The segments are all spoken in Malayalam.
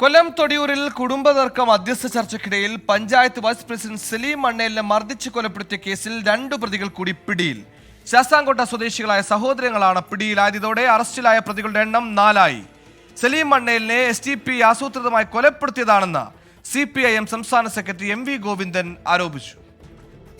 കൊല്ലം തൊടിയൂരിൽ കുടുംബതർക്കം മധ്യസ്ഥ ചർച്ചയ്ക്കിടയിൽ പഞ്ചായത്ത് വൈസ് പ്രസിഡന്റ് സലീം മണ്ണേലിനെ മർദ്ദിച്ച് കൊലപ്പെടുത്തിയ കേസിൽ രണ്ടു പ്രതികൾ കൂടി പിടിയിൽ. ശാസ്താംകോട്ട സ്വദേശികളായ സഹോദരങ്ങളാണ് പിടിയിലായതോടെ അറസ്റ്റിലായ പ്രതികളുടെ എണ്ണം നാലായി. സലീം മണ്ണേലിനെ എസ് ടി പി ആസൂത്രിതമായി കൊലപ്പെടുത്തിയതാണെന്ന് സി പി ഐ എം സംസ്ഥാന സെക്രട്ടറി എം വി ഗോവിന്ദൻ ആരോപിച്ചു.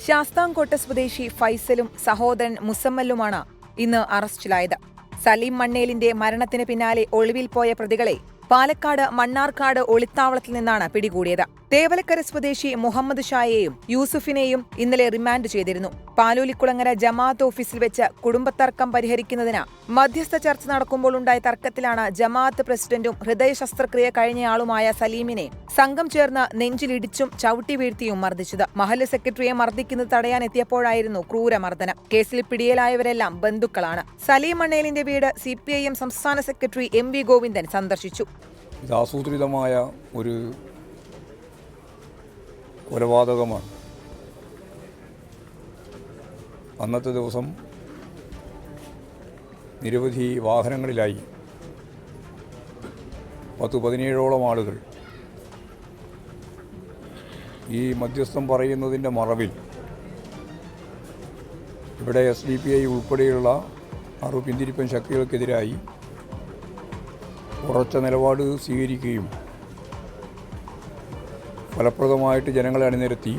ശാസ്താംകോട്ട സ്വദേശി ഫൈസലും സഹോദരൻ മുസമ്മലുമാണ് ഇന്ന് അറസ്റ്റിലായത്. സലീം മണ്ണേലിന്റെ മരണത്തിന് പിന്നാലെ ഒളിവിൽ പോയ പ്രതികളെ പാലക്കാട് മണ്ണാർക്കാട് ഒളിത്താവളത്തിൽ നിന്നാണ് പിടികൂടിയത്. തേവലക്കര സ്വദേശി മുഹമ്മദ് ഷായെയും യൂസുഫിനെയും ഇന്നലെ റിമാൻഡ് ചെയ്തിരുന്നു. പാലൂലിക്കുളങ്ങര ജമാഅത്ത് ഓഫീസിൽ വെച്ച് കുടുംബത്തർക്കം പരിഹരിക്കുന്നതിന് മധ്യസ്ഥ ചർച്ച നടക്കുമ്പോൾ ഉണ്ടായ തർക്കത്തിലാണ് ജമാഅത്ത് പ്രസിഡന്റും ഹൃദയ ശസ്ത്രക്രിയ കഴിഞ്ഞയാളുമായ സലീമിനെ സംഘം ചേർന്ന് നെഞ്ചിലിടിച്ചും ചവിട്ടി വീഴ്ത്തിയും മർദ്ദിച്ചത്. മഹല്ല് സെക്രട്ടറിയെ മർദ്ദിക്കുന്നത് തടയാനെത്തിയപ്പോഴായിരുന്നു ക്രൂരമർദ്ദനം. കേസിൽ പിടിയിലായവരെല്ലാം ബന്ധുക്കളാണ്. സലീം മണ്ണേലിന്റെ വീട് സി സംസ്ഥാന സെക്രട്ടറി എം വി ഗോവിന്ദൻ സന്ദർശിച്ചു. ഇത് ആസൂത്രിതമായ ഒരു കൊലപാതകമാണ്. അന്നത്തെ ദിവസം നിരവധി വാഹനങ്ങളിലായി പത്ത് പതിനേഴോളം ആളുകൾ ഈ മധ്യസ്ഥം പറയുന്നതിന്റെ മറവിൽ ഇവിടെ എസ് ഡി പി ഐ ഉൾപ്പെടെയുള്ള അറു പിന്തിരിപ്പൻ ശക്തികൾക്കെതിരായി ഉറച്ച നിലപാട് സ്വീകരിക്കുകയും ഫലപ്രദമായിട്ട് ജനങ്ങളെ അണിനിരത്തി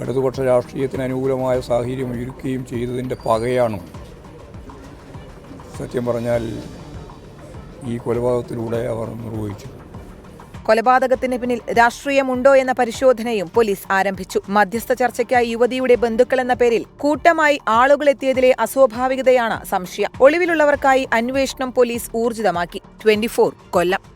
ഇടതുപക്ഷ രാഷ്ട്രീയത്തിന് അനുകൂലമായ സാഹചര്യം ഒരുക്കുകയും ചെയ്തതിന്റെ പകയാണ്. സത്യം പറഞ്ഞാൽ ഈ കൊലപാതകത്തിലൂടെ അവർ നിർവഹിച്ചു കൊലപാതകത്തിന് പിന്നിൽ രാഷ്ട്രീയമുണ്ടോ എന്ന പരിശോധനയും പോലീസ് ആരംഭിച്ചു. മധ്യസ്ഥ ചർച്ചയ്ക്കായി യുവതിയുടെ ബന്ധുക്കൾ എന്ന പേരിൽ കൂട്ടമായി ആളുകൾ എത്തിയതിലെ അസ്വാഭാവികതയാണ് സംശയം. ഒളിവിലുള്ളവർക്കായി അന്വേഷണം പോലീസ് ഊർജിതമാക്കി. ട്വന്റി കൊല്ലം.